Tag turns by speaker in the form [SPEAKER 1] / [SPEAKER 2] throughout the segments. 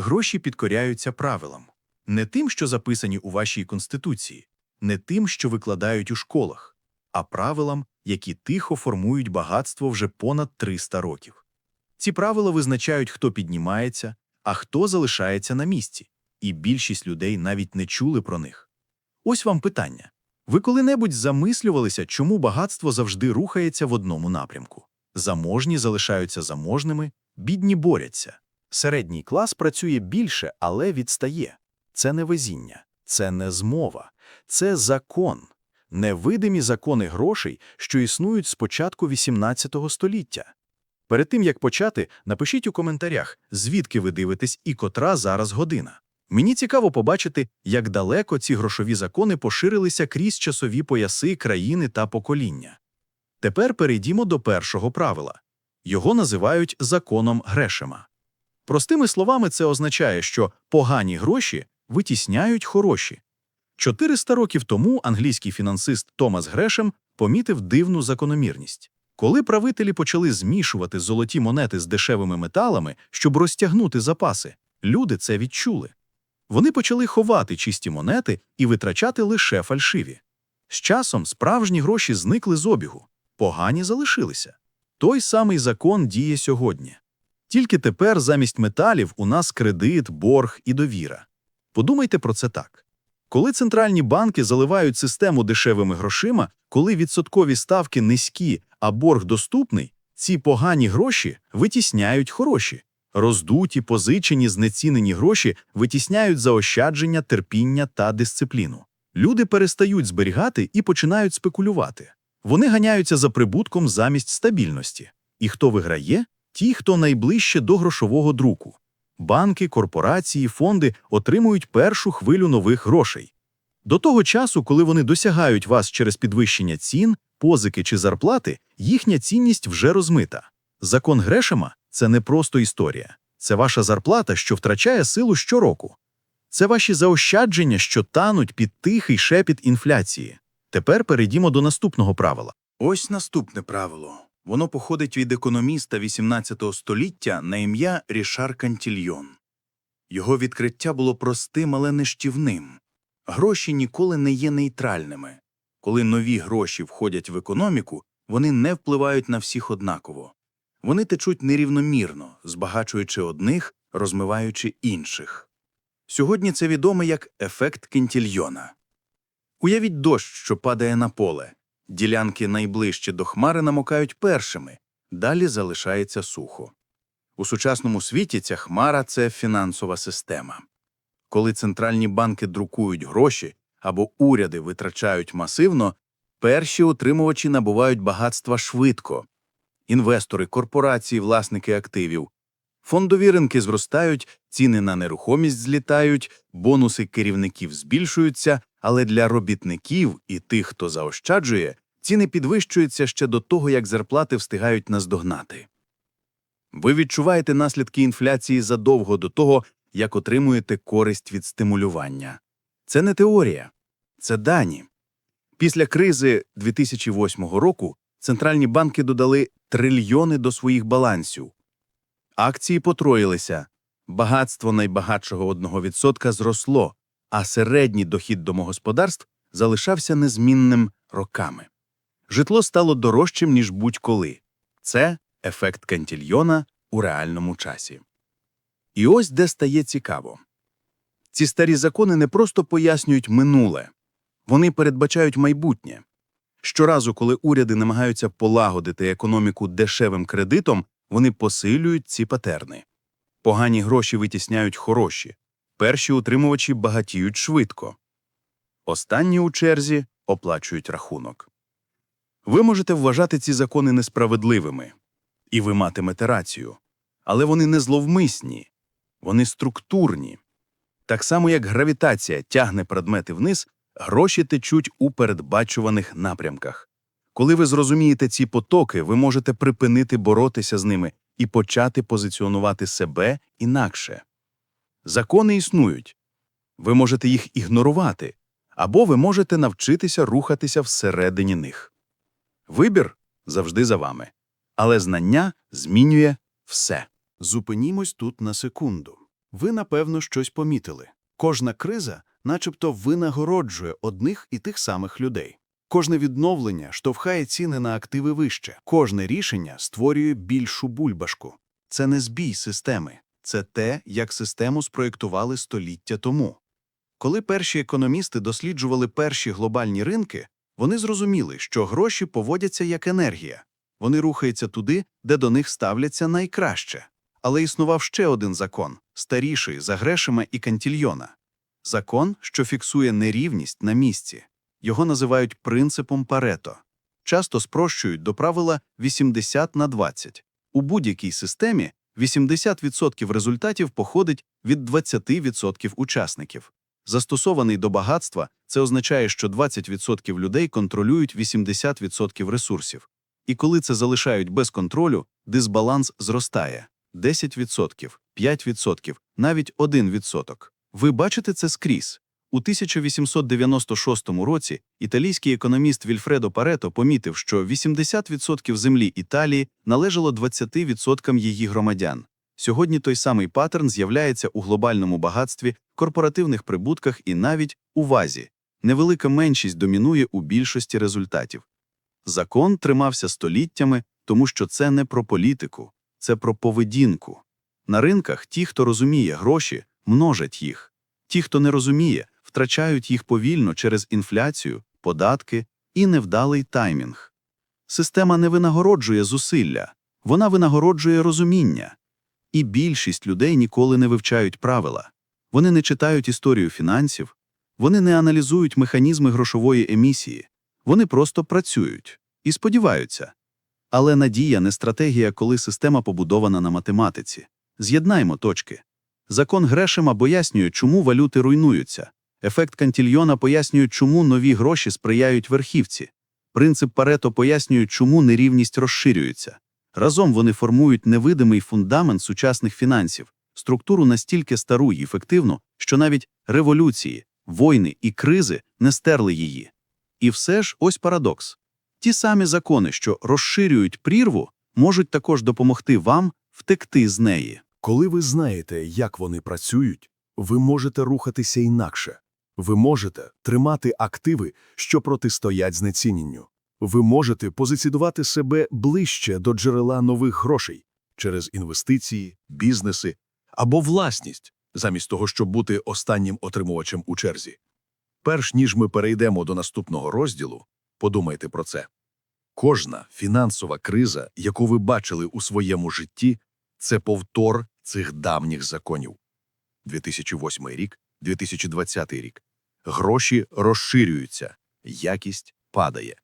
[SPEAKER 1] Гроші підкоряються правилам. Не тим, що записані у вашій конституції, не тим, що викладають у школах, а правилам, які тихо формують багатство вже понад 300 років. Ці правила визначають, хто піднімається, а хто залишається на місці, і більшість людей навіть не чули про них. Ось вам питання. Ви коли-небудь замислювалися, чому багатство завжди рухається в одному напрямку? Заможні залишаються заможними, бідні борються. Середній клас працює більше, але відстає. Це не везіння, це не змова, це закон. Невидимі закони грошей, що існують з початку XVIII століття. Перед тим, як почати, напишіть у коментарях, звідки ви дивитесь і котра зараз година. Мені цікаво побачити, як далеко ці грошові закони поширилися крізь часові пояси країни та покоління. Тепер перейдімо до першого правила. Його називають законом Грешема. Простими словами, це означає, що погані гроші витісняють хороші. 400 років тому англійський фінансист Томас Грешем помітив дивну закономірність. Коли правителі почали змішувати золоті монети з дешевими металами, щоб розтягнути запаси, люди це відчули. Вони почали ховати чисті монети і витрачати лише фальшиві. З часом справжні гроші зникли з обігу, погані залишилися. Той самий закон діє сьогодні. Тільки тепер замість металів у нас кредит, борг і довіра. Подумайте про це так. Коли центральні банки заливають систему дешевими грошима, коли відсоткові ставки низькі, а борг доступний, ці погані гроші витісняють хороші. Роздуті, позичені, знецінені гроші витісняють заощадження, терпіння та дисципліну. Люди перестають зберігати і починають спекулювати. Вони ганяються за прибутком замість стабільності. І хто виграє? Ті, хто найближче до грошового друку. Банки, корпорації, фонди отримують першу хвилю нових грошей. До того часу, коли вони досягають вас через підвищення цін, позики чи зарплати, їхня цінність вже розмита. Закон Грешема – це не просто історія. Це ваша зарплата, що втрачає силу щороку. Це ваші заощадження, що тануть під тихий шепіт інфляції. Тепер перейдімо до наступного правила. Ось наступне правило. Воно походить від економіста XVIII століття на ім'я Рішар Кантільйон. Його відкриття було простим, але нештівним. Гроші ніколи не є нейтральними. Коли нові гроші входять в економіку, вони не впливають на всіх однаково. Вони течуть нерівномірно, збагачуючи одних, розмиваючи інших. Сьогодні це відомо як ефект Кентільйона. Уявіть дощ, що падає на поле. Ділянки найближчі до хмари намокають першими, далі залишається сухо. У сучасному світі ця хмара це фінансова система. Коли центральні банки друкують гроші або уряди витрачають масивно, перші отримувачі набувають багатства швидко. Інвестори, корпорації, власники активів. Фондові ринки зростають, ціни на нерухомість злітають, бонуси керівників збільшуються, але для робітників і тих, хто заощаджує, ціни підвищуються ще до того, як зарплати встигають наздогнати. Ви відчуваєте наслідки інфляції задовго до того, як отримуєте користь від стимулювання. Це не теорія, це дані. Після кризи 2008 року центральні банки додали трильйони до своїх балансів. Акції потроїлися, багатство найбагатшого 1% зросло, а середній дохід домогосподарств залишався незмінним роками. Житло стало дорожчим, ніж будь-коли. Це ефект кантільйона у реальному часі. І ось де стає цікаво. Ці старі закони не просто пояснюють минуле, вони передбачають майбутнє. Щоразу, коли уряди намагаються полагодити економіку дешевим кредитом, вони посилюють ці патерни. Погані гроші витісняють хороші, перші утримувачі багатіють швидко. Останні у черзі оплачують рахунок. Ви можете вважати ці закони несправедливими, і ви матимете рацію, але вони не зловмисні, вони структурні. Так само, як гравітація тягне предмети вниз, гроші течуть у передбачуваних напрямках. Коли ви зрозумієте ці потоки, ви можете припинити боротися з ними і почати позиціонувати себе інакше. Закони існують. Ви можете їх ігнорувати, або ви можете навчитися рухатися всередині них. Вибір завжди за вами, але знання змінює все. Зупинімось тут на секунду.
[SPEAKER 2] Ви, напевно, щось помітили. Кожна криза начебто винагороджує одних і тих самих людей. Кожне відновлення штовхає ціни на активи вище. Кожне рішення створює більшу бульбашку. Це не збій системи. Це те, як систему спроєктували століття тому. Коли перші економісти досліджували перші глобальні ринки, вони зрозуміли, що гроші поводяться як енергія. Вони рухаються туди, де до них ставляться найкраще. Але існував ще один закон, старіший за Грешема і Кантільйона. Закон, що фіксує нерівність на місці. Його називають принципом Парето. Часто спрощують до правила 80 на 20. У будь-якій системі 80% результатів походить від 20% учасників. Застосований до багатства, це означає, що 20% людей контролюють 80% ресурсів. І коли це залишають без контролю, дисбаланс зростає. 10%, 5%, навіть 1%. Ви бачите це скрізь. У 1896 році італійський економіст Вільфредо Парето помітив, що 80% землі Італії належало 20% її громадян. Сьогодні той самий паттерн з'являється у глобальному багатстві, корпоративних прибутках і навіть у вазі. Невелика меншість домінує у більшості результатів. Закон тримався століттями, тому що це не про політику, це про поведінку. На ринках ті, хто розуміє гроші, множать їх. Ті, хто не розуміє, втрачають їх повільно через інфляцію, податки і невдалий таймінг. Система не винагороджує зусилля, вона винагороджує розуміння. І більшість людей ніколи не вивчають правила. Вони не читають історію фінансів, вони не аналізують механізми грошової емісії, вони просто працюють і сподіваються. Але надія не стратегія, коли система побудована на математиці. З'єднаймо точки. Закон Грешема пояснює, чому валюти руйнуються. Ефект Кантільйона пояснює, чому нові гроші сприяють верхівці. Принцип Парето пояснює, чому нерівність розширюється. Разом вони формують невидимий фундамент сучасних фінансів, структуру настільки стару й ефективну, що навіть революції, війни і кризи не стерли її. І все ж ось парадокс. Ті самі закони, що розширюють прірву, можуть також допомогти вам втекти з неї.
[SPEAKER 3] Коли ви знаєте, як вони працюють, ви можете рухатися інакше. Ви можете тримати активи, що протистоять знеціненню. Ви можете позиціонувати себе ближче до джерела нових грошей через інвестиції, бізнеси або власність, замість того, щоб бути останнім отримувачем у черзі. Перш ніж ми перейдемо до наступного розділу, подумайте про це. Кожна фінансова криза, яку ви бачили у своєму житті, це повтор цих давніх законів. 2008 рік, 2020 рік. Гроші розширюються, якість падає.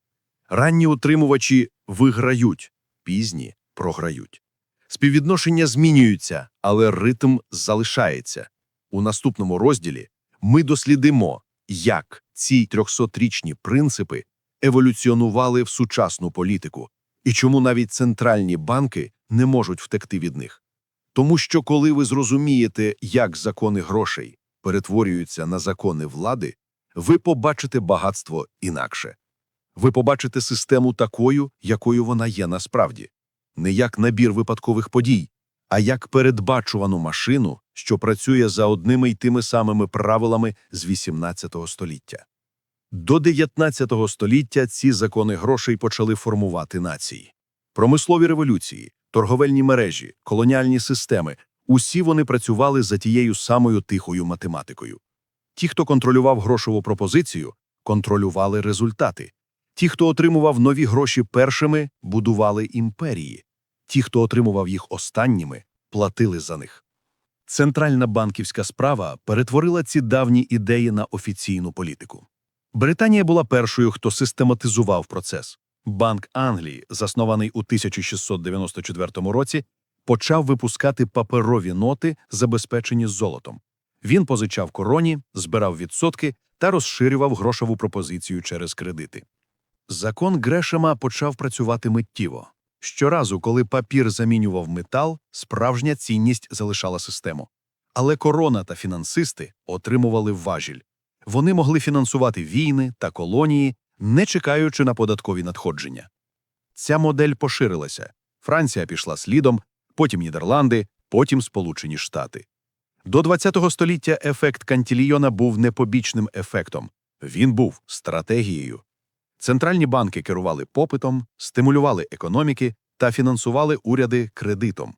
[SPEAKER 3] Ранні утримувачі виграють, пізні програють. Співвідношення змінюються, але ритм залишається. У наступному розділі ми дослідимо, як ці 300-річні принципи еволюціонували в сучасну політику і чому навіть центральні банки не можуть втекти від них. Тому що коли ви зрозумієте, як закони грошей перетворюються на закони влади, ви побачите багатство інакше. Ви побачите систему такою, якою вона є насправді, не як набір випадкових подій, а як передбачувану машину, що працює за одними й тими самими правилами з 18 століття. До 19 століття ці закони грошей почали формувати нації. Промислові революції, торговельні мережі, колоніальні системи – усі вони працювали за тією самою тихою математикою. Ті, хто контролював грошову пропозицію, контролювали результати. Ті, хто отримував нові гроші першими, будували імперії. Ті, хто отримував їх останніми, платили за них. Центральна банківська справа перетворила ці давні ідеї на офіційну політику. Британія була першою, хто систематизував процес. Банк Англії, заснований у 1694 році, почав випускати паперові ноти, забезпечені золотом. Він позичав короні, збирав відсотки та розширював грошову пропозицію через кредити. Закон Грешема почав працювати миттєво. Щоразу, коли папір замінював метал, справжня цінність залишала систему. Але корона та фінансисти отримували важіль. Вони могли фінансувати війни та колонії, не чекаючи на податкові надходження. Ця модель поширилася. Франція пішла слідом, потім Нідерланди, потім Сполучені Штати.
[SPEAKER 1] До ХХ століття ефект Кантілійона був не побічним ефектом. Він був стратегією. Центральні банки керували попитом, стимулювали економіки та фінансували уряди кредитом.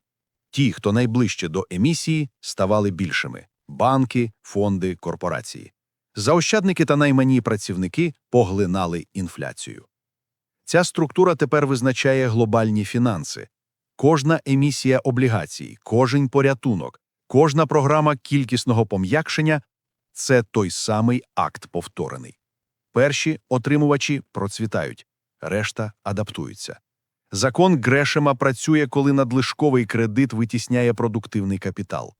[SPEAKER 1] Ті, хто найближче до емісії, ставали більшими – банки, фонди, корпорації. Заощадники та наймані працівники поглинали інфляцію. Ця структура тепер визначає глобальні фінанси. Кожна емісія облігацій, кожен порятунок, кожна програма кількісного пом'якшення – це той самий акт повторений. Перші отримувачі процвітають, решта адаптуються. Закон Грешема працює, коли надлишковий кредит витісняє продуктивний капітал.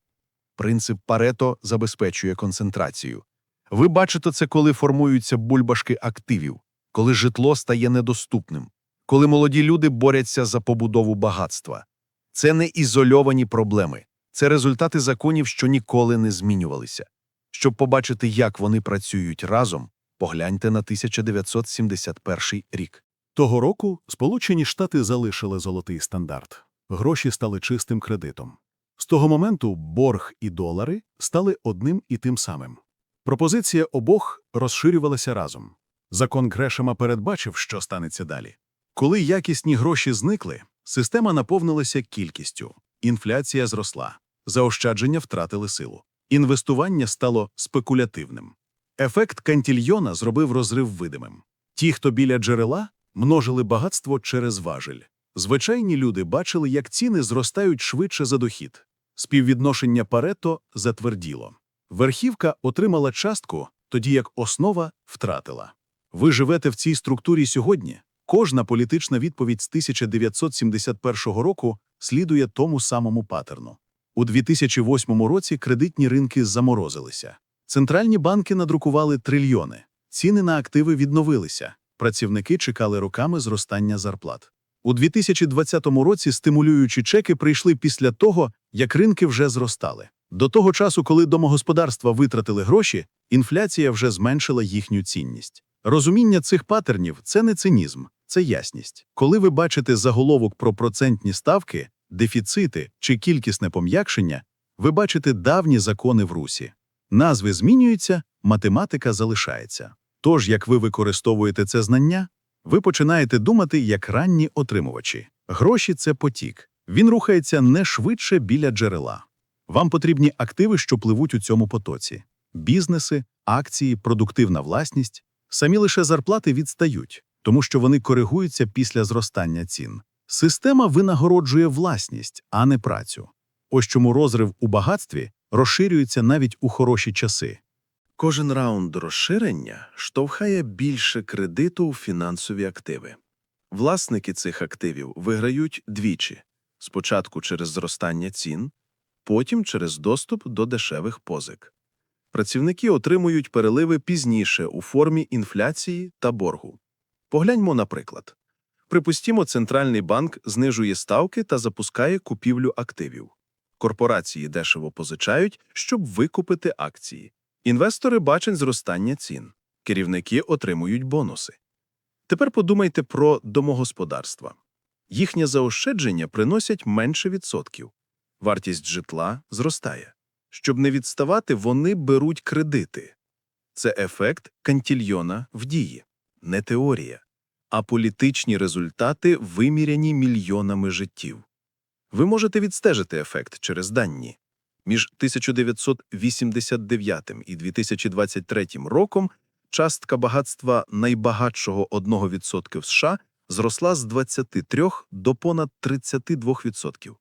[SPEAKER 1] Принцип Парето забезпечує концентрацію. Ви бачите це, коли формуються бульбашки активів, коли житло стає недоступним, коли молоді люди борються за побудову багатства. Це не ізольовані проблеми, це результати законів, що ніколи не змінювалися. Щоб побачити, як вони працюють разом, погляньте на 1971 рік.
[SPEAKER 2] Того року Сполучені Штати залишили золотий стандарт. Гроші стали чистим кредитом. З того моменту борг і долари стали одним і тим самим. Пропозиція обох розширювалася разом. Закон Грешема передбачив, що станеться далі. Коли якісні гроші зникли, система наповнилася кількістю, інфляція зросла, заощадження втратили силу, інвестування стало спекулятивним. Ефект Кантільйона зробив розрив видимим. Ті, хто біля джерела, множили багатство через важель. Звичайні люди бачили, як ціни зростають швидше за дохід. Співвідношення Парето затверділо. Верхівка отримала частку, тоді як основа втратила. Ви живете в цій структурі сьогодні. Кожна політична відповідь з 1971 року слідує тому самому патерну. У 2008 році кредитні ринки заморозилися. Центральні банки надрукували трильйони. Ціни на активи відновилися. Працівники чекали роками зростання зарплат. У 2020 році стимулюючі чеки прийшли після того, як ринки вже зростали. До того часу, коли домогосподарства витратили гроші, інфляція вже зменшила їхню цінність. Розуміння цих патернів – це не цинізм, це ясність. Коли ви бачите заголовок про процентні ставки, дефіцити чи кількісне пом'якшення, ви бачите давні закони в русі. Назви змінюються, математика залишається. Тож, як ви використовуєте це знання, ви починаєте думати як ранні отримувачі. Гроші – це потік. Він рухається не швидше біля джерела. Вам потрібні активи, що пливуть у цьому потоці. Бізнеси, акції, продуктивна власність. Самі лише зарплати відстають, тому що вони коригуються після зростання цін. Система винагороджує власність, а не працю. Ось чому розрив у багатстві розширюється навіть у хороші часи.
[SPEAKER 4] Кожен раунд розширення штовхає більше кредиту у фінансові активи. Власники цих активів виграють двічі – спочатку через зростання цін, потім через доступ до дешевих позик. Працівники отримують переливи пізніше у формі інфляції та боргу. Погляньмо наприклад. Припустімо, Центральний банк знижує ставки та запускає купівлю активів. Корпорації дешево позичають, щоб викупити акції. Інвестори бачать зростання цін, керівники отримують бонуси. Тепер подумайте про домогосподарства. Їхнє заощадження приносять менше відсотків. Вартість житла зростає. Щоб не відставати, вони беруть кредити. Це ефект кантільйона в дії, не теорія, а політичні результати, виміряні мільйонами життів. Ви можете відстежити ефект через дані. Між 1989 і 2023 роком частка багатства найбагатшого 1% в США зросла з 23 до понад 32%.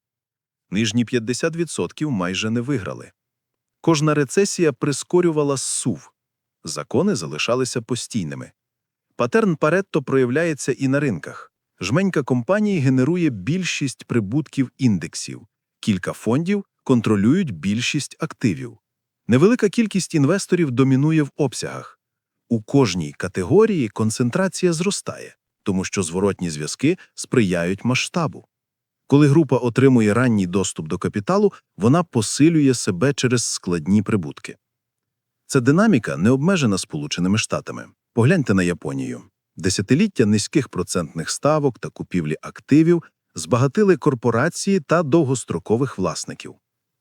[SPEAKER 4] Нижні 50% майже не виграли. Кожна рецесія прискорювала сув. Закони залишалися постійними. Патерн Паретто проявляється і на ринках. Жменька компаній генерує більшість прибутків індексів. Кілька фондів контролюють більшість активів. Невелика кількість інвесторів домінує в обсягах. У кожній категорії концентрація зростає, тому що зворотні зв'язки сприяють масштабу. Коли група отримує ранній доступ до капіталу, вона посилює себе через складні прибутки. Ця динаміка не обмежена Сполученими Штатами. Погляньте на Японію. Десятиліття низьких процентних ставок та купівлі активів збагатили корпорації та довгострокових власників.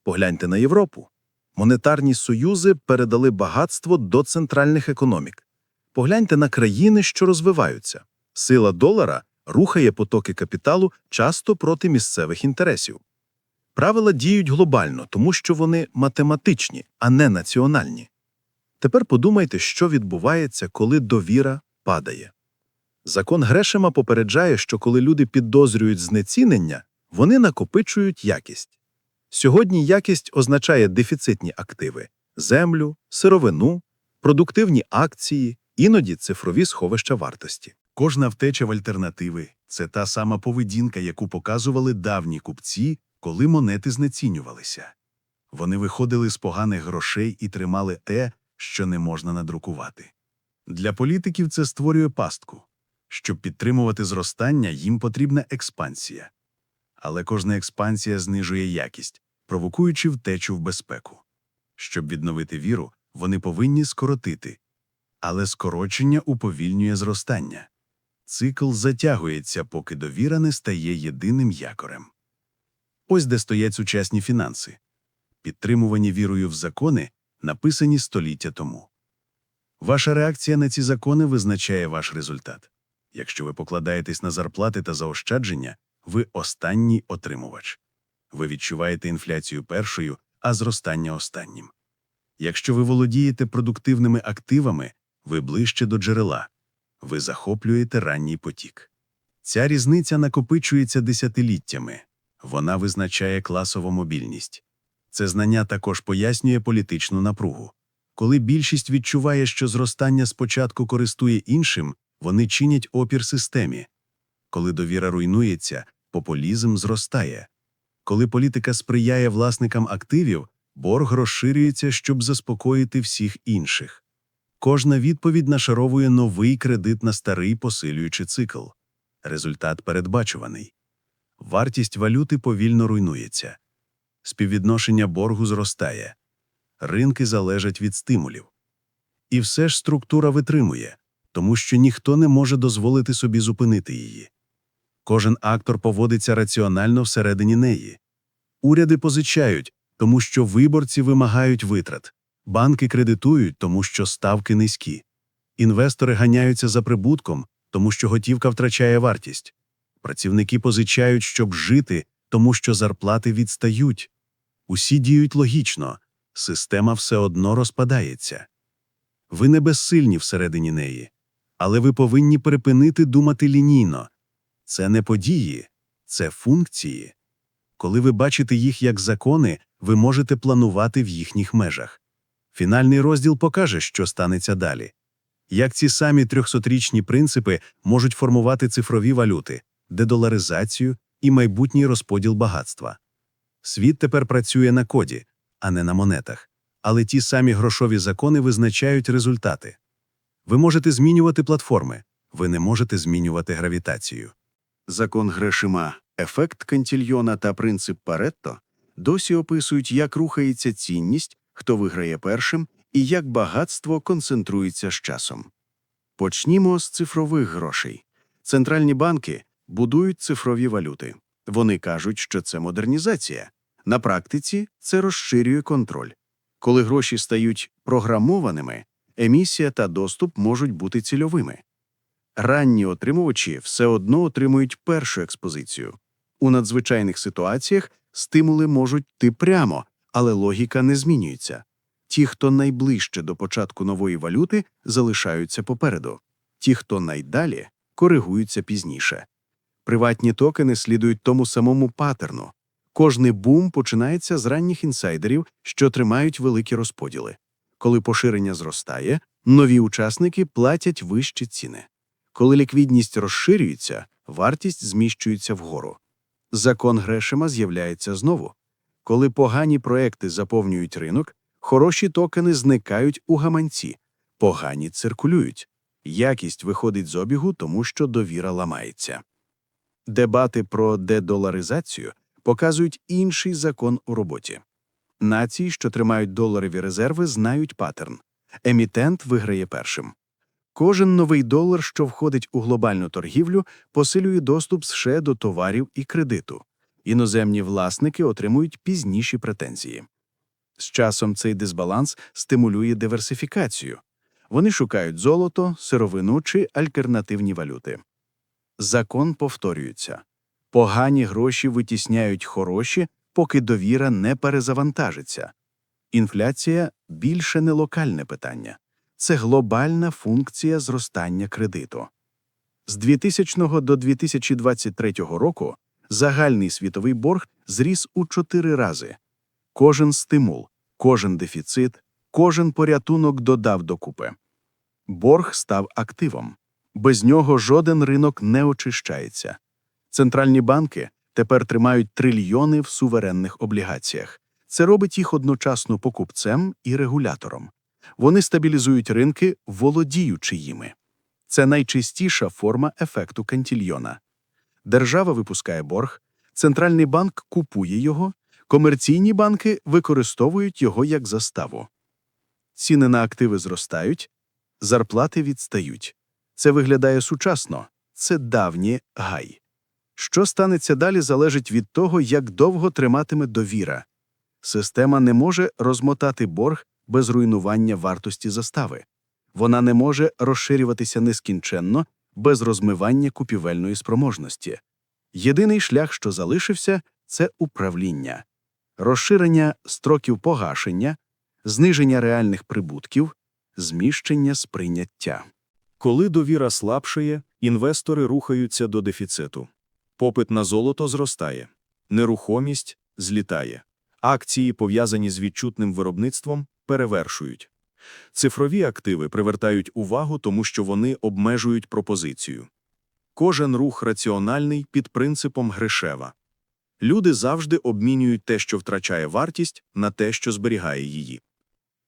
[SPEAKER 4] Погляньте на Європу. Монетарні союзи передали багатство до центральних економік. Погляньте на країни, що розвиваються. Сила долара рухає потоки капіталу часто проти місцевих інтересів. Правила діють глобально, тому що вони математичні, а не національні. Тепер подумайте, що відбувається, коли довіра падає. Закон Грешема попереджає, що коли люди підозрюють знецінення, вони накопичують якість. Сьогодні якість означає дефіцитні активи – землю, сировину, продуктивні акції, іноді цифрові сховища вартості.
[SPEAKER 1] Кожна втеча в альтернативи – це та сама поведінка, яку показували давні купці, коли монети знецінювалися. Вони виходили з поганих грошей і тримали те, що не можна надрукувати. Для політиків це створює пастку. Щоб підтримувати зростання, їм потрібна експансія. Але кожна експансія знижує якість, провокуючи втечу в безпеку. Щоб відновити віру, вони повинні скоротити. Але скорочення уповільнює зростання. Цикл затягується, поки довіра не стає єдиним якорем. Ось де стоять сучасні фінанси, підтримувані вірою в закони, написані століття тому. Ваша реакція на ці закони визначає ваш результат. Якщо ви покладаєтесь на зарплати та заощадження, ви останній отримувач. Ви відчуваєте інфляцію першою, а зростання останнім. Якщо ви володієте продуктивними активами, ви ближче до джерела, ви захоплюєте ранній потік. Ця різниця накопичується десятиліттями, вона визначає класову мобільність. Це знання також пояснює політичну напругу. Коли більшість відчуває, що зростання спочатку користує іншим, вони чинять опір системі. Коли довіра руйнується, популізм зростає. Коли політика сприяє власникам активів, борг розширюється, щоб заспокоїти всіх інших. Кожна відповідь нашаровує новий кредит на старий посилюючий цикл. Результат передбачуваний. Вартість валюти повільно руйнується. Співвідношення боргу зростає. Ринки залежать від стимулів. І все ж структура витримує, тому що ніхто не може дозволити собі зупинити її. Кожен актор поводиться раціонально всередині неї. Уряди позичають, тому що виборці вимагають витрат. Банки кредитують, тому що ставки низькі. Інвестори ганяються за прибутком, тому що готівка втрачає вартість. Працівники позичають, щоб жити, тому що зарплати відстають. Усі діють логічно, система все одно розпадається. Ви не безсильні всередині неї, але ви повинні припинити думати лінійно. Це не події, це функції. Коли ви бачите їх як закони, ви можете планувати в їхніх межах. Фінальний розділ покаже, що станеться далі. Як ці самі трьохсотрічні принципи можуть формувати цифрові валюти, дедоларизацію і майбутній розподіл багатства. Світ тепер працює на коді, а не на монетах, але ті самі грошові закони визначають результати. Ви можете змінювати платформи, ви не можете змінювати гравітацію.
[SPEAKER 2] Закон Грешима, ефект Кантільйона та принцип Паретто досі описують, як рухається цінність, хто виграє першим і як багатство концентрується з часом. Почнімо з цифрових грошей. Центральні банки будують цифрові валюти. Вони кажуть, що це модернізація. На практиці це розширює контроль. Коли гроші стають програмованими, емісія та доступ можуть бути цільовими. Ранні отримувачі все одно отримують першу експозицію. У надзвичайних ситуаціях стимули можуть йти прямо, але логіка не змінюється. Ті, хто найближче до початку нової валюти, залишаються попереду. Ті, хто найдалі, коригуються пізніше. Приватні токени слідують тому самому паттерну. Кожний бум починається з ранніх інсайдерів, що тримають великі розподіли. Коли поширення зростає, нові учасники платять вищі ціни. Коли ліквідність розширюється, вартість зміщується вгору. Закон Грешема з'являється знову. Коли погані проекти заповнюють ринок, хороші токени зникають у гаманці, погані циркулюють. Якість виходить з обігу, тому що довіра ламається. Дебати про дедоларизацію показують інший закон у роботі. Нації, що тримають доларові резерви, знають паттерн. Емітент виграє першим. Кожен новий долар, що входить у глобальну торгівлю, посилює доступ США до товарів і кредиту. Іноземні власники отримують пізніші претензії. З часом цей дисбаланс стимулює диверсифікацію. Вони шукають золото, сировину чи альтернативні валюти. Закон повторюється. Погані гроші витісняють хороші, поки довіра не перезавантажиться. Інфляція – більше не локальне питання. Це глобальна функція зростання кредиту. З 2000 до 2023 року загальний світовий борг зріс у чотири рази. Кожен стимул, кожен дефіцит, кожен порятунок додав докупи. Борг став активом. Без нього жоден ринок не очищається. Центральні банки тепер тримають трильйони в суверенних облігаціях. Це робить їх одночасно покупцем і регулятором. Вони стабілізують ринки, володіючи їми. Це найчистіша форма ефекту кантільйона. Держава випускає борг, центральний банк купує його, комерційні банки використовують його як заставу. Ціни на активи зростають, зарплати відстають. Це виглядає сучасно, це давнє гай. Що станеться далі, залежить від того, як довго триматиме довіра. Система не може розмотати борг без руйнування вартості застави. Вона не може розширюватися нескінченно без розмивання купівельної спроможності. Єдиний шлях, що залишився, це управління, розширення строків погашення, зниження реальних прибутків, зміщення сприйняття.
[SPEAKER 3] Коли довіра слабшає, інвестори рухаються до дефіциту. Попит на золото зростає, нерухомість злітає. Акції, пов'язані з відчутним виробництвом, перевершують. Цифрові активи привертають увагу, тому що вони обмежують пропозицію. Кожен рух раціональний під принципом Гришева. Люди завжди обмінюють те, що втрачає вартість, на те, що зберігає її.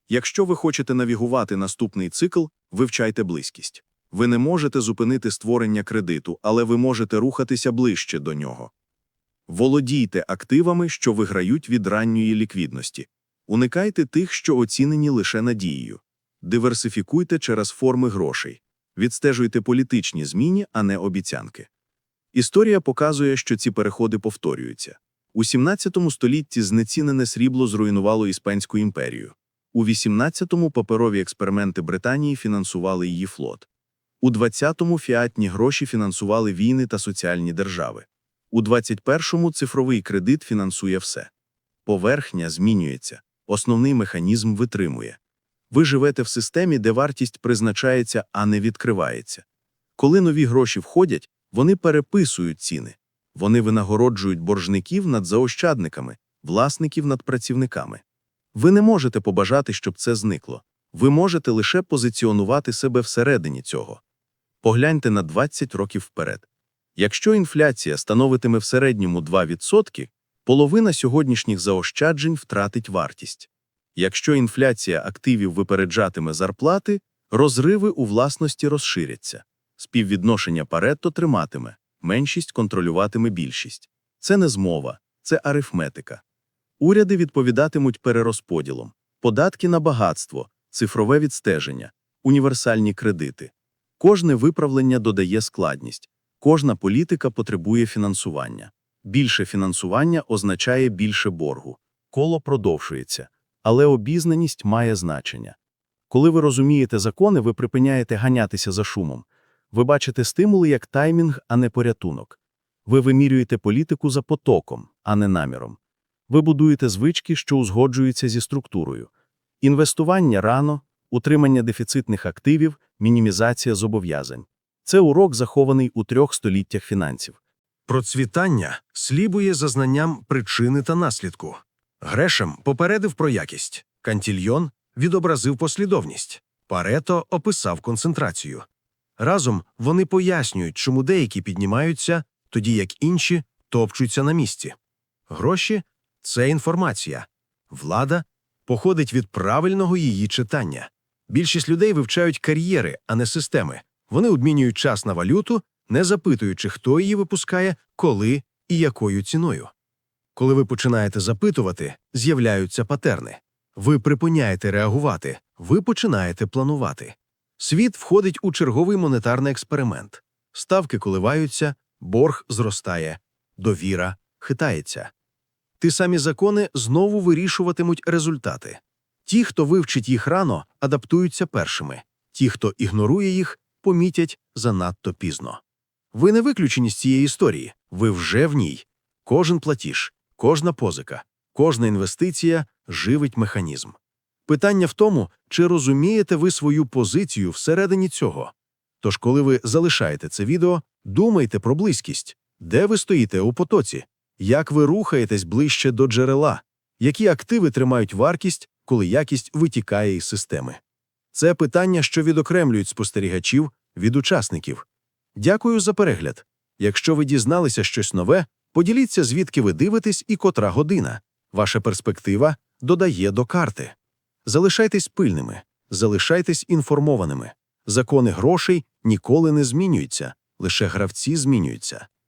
[SPEAKER 3] Якщо ви хочете навігувати наступний цикл, вивчайте близькість. Ви не можете зупинити створення кредиту, але ви можете рухатися ближче до нього. Володійте активами, що виграють від ранньої ліквідності. Уникайте тих, що оцінені лише надією. Диверсифікуйте через форми грошей. Відстежуйте політичні зміни, а не обіцянки. Історія показує, що ці переходи повторюються. У 17 столітті знецінене срібло зруйнувало Іспанську імперію. У 18-му паперові експерименти Британії фінансували її флот. У 20-му фіатні гроші фінансували війни та соціальні держави. У 21-му цифровий кредит фінансує все. Поверхня змінюється, основний механізм витримує. Ви живете в системі, де вартість призначається, а не відкривається. Коли нові гроші входять, вони переписують ціни. Вони винагороджують боржників над заощадниками, власників над працівниками. Ви не можете побажати, щоб це зникло. Ви можете лише позиціонувати себе всередині цього. Погляньте на 20 років вперед. Якщо інфляція становитиме в середньому 2%, половина сьогоднішніх заощаджень втратить вартість. Якщо інфляція активів випереджатиме зарплати, розриви у власності розширяться. Співвідношення Паретто триматиме, меншість контролюватиме більшість. Це не змова, це арифметика. Уряди відповідатимуть перерозподілом, податки на багатство, цифрове відстеження, універсальні кредити. Кожне виправлення додає складність, кожна політика потребує фінансування. Більше фінансування означає більше боргу. Коло продовжується, але обізнаність має значення. Коли ви розумієте закони, ви припиняєте ганятися за шумом. Ви бачите стимули як таймінг, а не порятунок. Ви вимірюєте політику за потоком, а не наміром. Ви будуєте звички, що узгоджуються зі структурою. Інвестування рано, утримання дефіцитних активів, мінімізація зобов'язань. Це урок, захований у трьох століттях фінансів.
[SPEAKER 5] Процвітання слідує за знанням причини та наслідку. Грешем попередив про якість, Кантільйон відобразив послідовність, Парето описав концентрацію. Разом вони пояснюють, чому деякі піднімаються, тоді як інші топчуться на місці. Гроші це інформація. Влада походить від правильного її читання. Більшість людей вивчають кар'єри, а не системи. Вони обмінюють час на валюту, не запитуючи, хто її випускає, коли і якою ціною. Коли ви починаєте запитувати, з'являються патерни. Ви припиняєте реагувати, ви починаєте планувати. Світ входить у черговий монетарний експеримент. Ставки коливаються, борг зростає, довіра хитається. ті самі закони знову вирішуватимуть результати. Ті, хто вивчить їх рано, адаптуються першими. Ті, хто ігнорує їх, помітять занадто пізно. Ви не виключені з цієї історії, ви вже в ній. Кожен платіж, кожна позика, кожна інвестиція живить механізм. Питання в тому, чи розумієте ви свою позицію всередині цього. Тож, коли ви залишаєте це відео, думайте про близькість, де ви стоїте у потоці, як ви рухаєтесь ближче до джерела, які активи тримають вартість, коли якість витікає із системи. Це питання, що відокремлюють спостерігачів від учасників. Дякую за перегляд. Якщо ви дізналися щось нове, поділіться, звідки ви дивитесь і котра година. Ваша перспектива додає до карти. Залишайтесь пильними, залишайтесь інформованими. Закони грошей ніколи не змінюються, лише гравці змінюються.